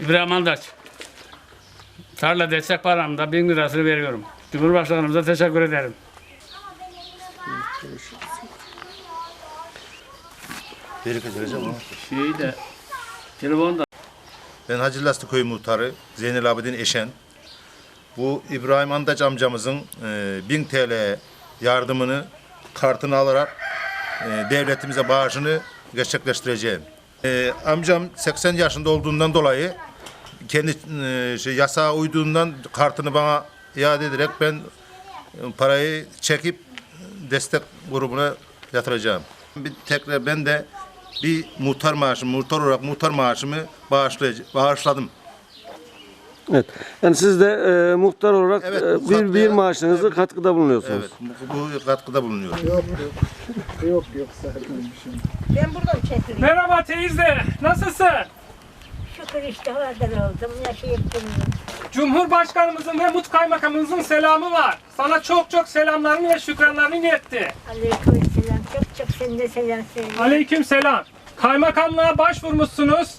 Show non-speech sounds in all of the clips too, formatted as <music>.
İbrahim Andaç. Tarla destek paramda bin lirasını veriyorum. Cumhurbaşkanımıza teşekkür ederim. Bereket vereceğim ama. Şeyi de telefonda Ben Hacı Laslı Köyü Muhtarı Zeynel Abidin Eşen. Bu İbrahim Andaç amcamızın e, 1000 TL yardımını kartını alarak e, devletimize bağışını gerçekleştireceğim. E, amcam 80 yaşında olduğundan dolayı kendi e, şey, yasağa uyduğundan kartını bana iade ederek ben e, parayı çekip destek grubuna yatıracağım. Bir tekrar ben de bir muhtar maaşımı, muhtar olarak muhtar maaşımı bağışladım. Evet. Yani siz de e, muhtar olarak Evet, e, bir bir maaşınızı katkıda bulunuyorsunuz. Evet, bu, bu katkıda bulunuyor. <laughs> Ben buradan çekileyim. Merhaba teyze, nasılsın? Şükür işte kadar oldum. Yaşayıp duruyorum. Cumhurbaşkanımızın ve Mut Kaymakamımızın selamı var. Sana çok çok selamlarını ve şükranlarını iletti. Aleyküm selam. Çok çok sen de selam söyle. Aleyküm selam. Kaymakamlığa başvurmuşsunuz.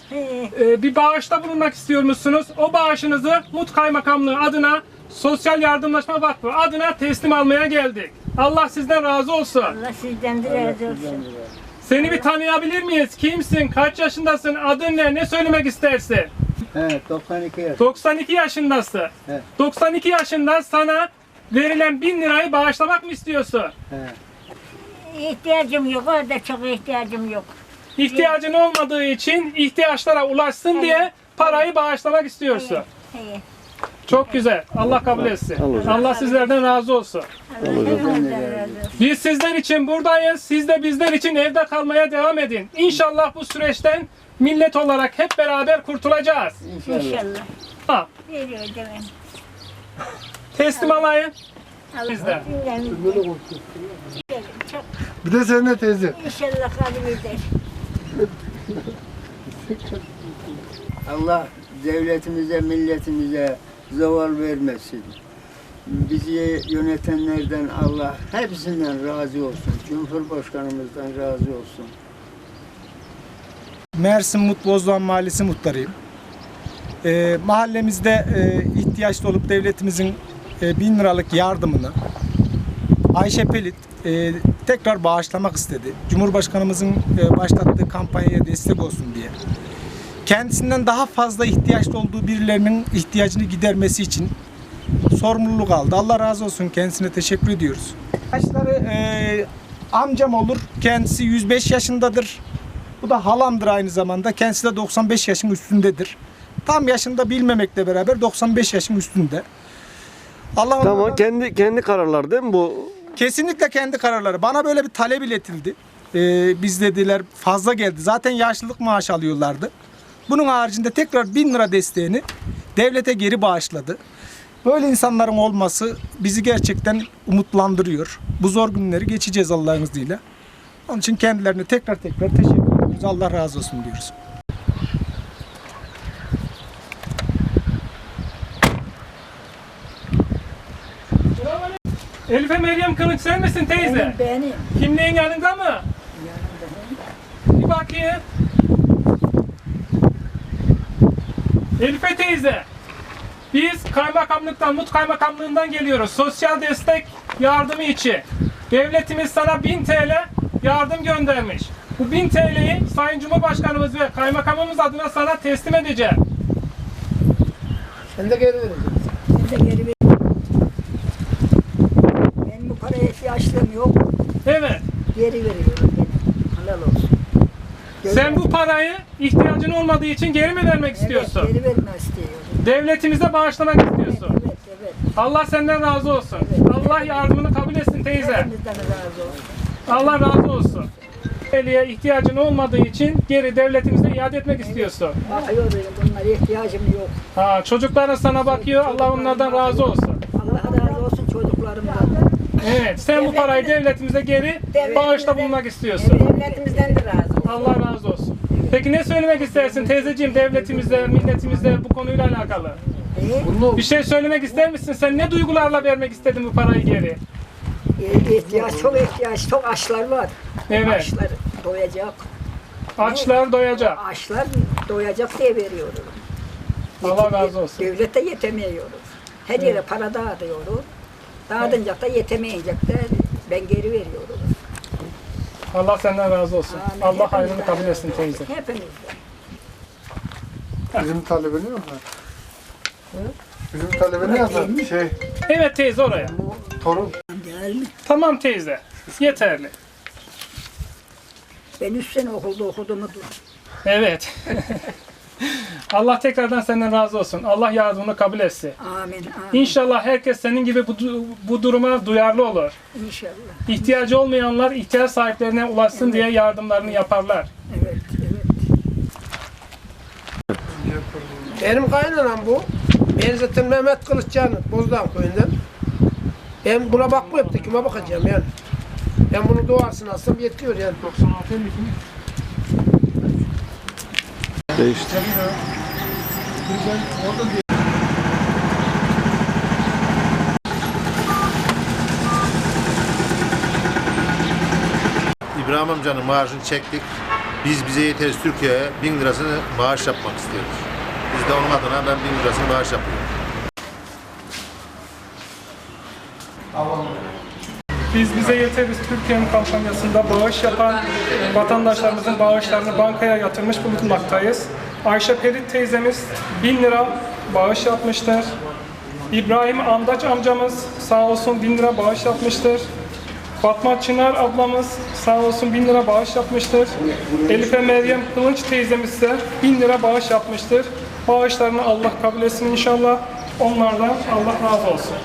Ee, bir bağışta bulunmak istiyormuşsunuz. O bağışınızı Mut Kaymakamlığı adına Sosyal Yardımlaşma Vakfı adına teslim almaya geldik. Allah sizden razı olsun. Allah sizden de razı olsun. Seni bir tanıyabilir miyiz? Kimsin? Kaç yaşındasın? Adın ne? Ne söylemek istersin? Evet 92 yaş. 92 yaşındasın. Evet. 92 yaşında sana verilen 1000 lirayı bağışlamak mı istiyorsun? Evet. İhtiyacım yok. Orada çok ihtiyacım yok. İhtiyacın olmadığı için ihtiyaçlara ulaşsın diye parayı bağışlamak istiyorsun. He. Çok güzel. Allah kabul etsin. Allah Allah sizlerden razı olsun. Biz sizler için buradayız. Siz de bizler için evde kalmaya devam edin. İnşallah bu süreçten millet olarak hep beraber kurtulacağız. İnşallah. Ha, Veriyor teslim alayım. Bizden. Bir de seninle teyze. inşallah kabul eder. Allah devletimize, milletimize zeval vermesin. Bizi yönetenlerden Allah hepsinden razı olsun. Cumhurbaşkanımızdan razı olsun. Mersin Mutlu Mahallesi muhtarıyım. Ee, mahallemizde e, ihtiyaçlı olup devletimizin e, bin liralık yardımını Ayşe Pelit e, tekrar bağışlamak istedi. Cumhurbaşkanımızın e, başlattığı kampanyaya destek olsun diye. Kendisinden daha fazla ihtiyaçlı olduğu birilerinin ihtiyacını gidermesi için sorumluluk aldı. Allah razı olsun kendisine teşekkür ediyoruz. Yaşları e, amcam olur. Kendisi 105 yaşındadır. Bu da halamdır aynı zamanda. Kendisi de 95 yaşın üstündedir. Tam yaşında bilmemekle beraber 95 yaşın üstünde. Allah Tamam onlardan- kendi kendi kararlar değil mi bu? Kesinlikle kendi kararları. Bana böyle bir talep iletildi. Ee, biz dediler fazla geldi. Zaten yaşlılık maaşı alıyorlardı. Bunun haricinde tekrar bin lira desteğini devlete geri bağışladı. Böyle insanların olması bizi gerçekten umutlandırıyor. Bu zor günleri geçeceğiz Allah'ın izniyle. Onun için kendilerine tekrar tekrar teşekkür ediyoruz. Allah razı olsun diyoruz. Elife Meryem Kılıç sen misin teyze? Benim. Kimliğin yanında mı? Bir bakayım. Elife teyze. Biz kaymakamlıktan, Mut Kaymakamlığından geliyoruz. Sosyal destek yardımı için. Devletimiz sana 1000 TL yardım göndermiş. Bu 1000 TL'yi Sayın Cumhurbaşkanımız ve kaymakamımız adına sana teslim edeceğim. Sen de geri vereceksin. Size geri ver. Ben bu paraya ihtiyaçlım yok. Evet. Geri veriyorum gene. Olsun. Sen bu parayı ihtiyacın olmadığı için geri mi vermek istiyorsun? Evet, geri verme istiyorum. Devletimize bağışlamak istiyorsun. Evet, evet. Allah senden razı olsun. Allah yardımını kabul etsin teyze. Hepimizden razı olsun. Allah razı olsun. Eliye ihtiyacın olmadığı için geri devletimize iade etmek istiyorsun. Bakıyorum bunlara ihtiyacım yok. Ha, çocukların sana bakıyor. Allah onlardan razı olsun. Allah razı olsun çocuklarımdan. Evet. Sen bu parayı devletimize geri bağışta bulunmak istiyorsun. Devletimizden de razı olsun. Allah razı olsun. Peki ne söylemek istersin teyzeciğim devletimizde, milletimizde bu konuyla alakalı? Bir şey söylemek ister misin? Sen ne duygularla vermek istedin bu parayı geri? İhtiyaç, çok ihtiyaç, çok açlar var. Evet. Açlar doyacak. Açlar doyacak. Açlar doyacak diye veriyorum. Allah razı olsun. Devlete yetemiyoruz. Her yere para dağıtıyoruz. Dağıtınca da yetemeyecek de ben geri veriyorum. Allah senden razı olsun. Amin. Allah hayrını kabul etsin teyze. Hepinizden. Bizim talebini yok mu? Bizim talebini yazar. Şey, Evet teyze oraya. torun. Tamam teyze. Yeterli. Ben üç sene okulda okudum. Evet. <laughs> Allah tekrardan senden razı olsun. Allah yardımını kabul etsin. Amin. Amin. İnşallah herkes senin gibi bu, bu duruma duyarlı olur. İnşallah. İhtiyacı olmayanlar ihtiyaç sahiplerine ulaşsın diye yardımlarını yaparlar. Evet. Evet. Benim kaynanam bu. Ben zaten Mehmet Kılıçcan, Bozdağ köyünden. Ben buna bakmıyorum da kime bakacağım yani. Ben bunu doğarsın alsam yetiyor yani. 96 mi? Değişti. İbrahim amcanın maaşını çektik. Biz bize yeteriz Türkiye'ye bin lirasını bağış yapmak istiyoruz. Biz de onun adına ben bin lirasını bağış yapıyorum. Biz bize yeteriz Türkiye'nin kampanyasında bağış yapan vatandaşlarımızın bağışlarını bankaya yatırmış bulunmaktayız. Ayşe Perit teyzemiz 1000 lira bağış yapmıştır. İbrahim Andaç amcamız sağ olsun 1000 lira bağış yapmıştır. Fatma Çınar ablamız sağ olsun 1000 lira bağış yapmıştır. Elife Meryem Kılınç teyzemiz ise 1000 lira bağış yapmıştır. Bağışlarını Allah kabul etsin inşallah. Onlardan Allah razı olsun.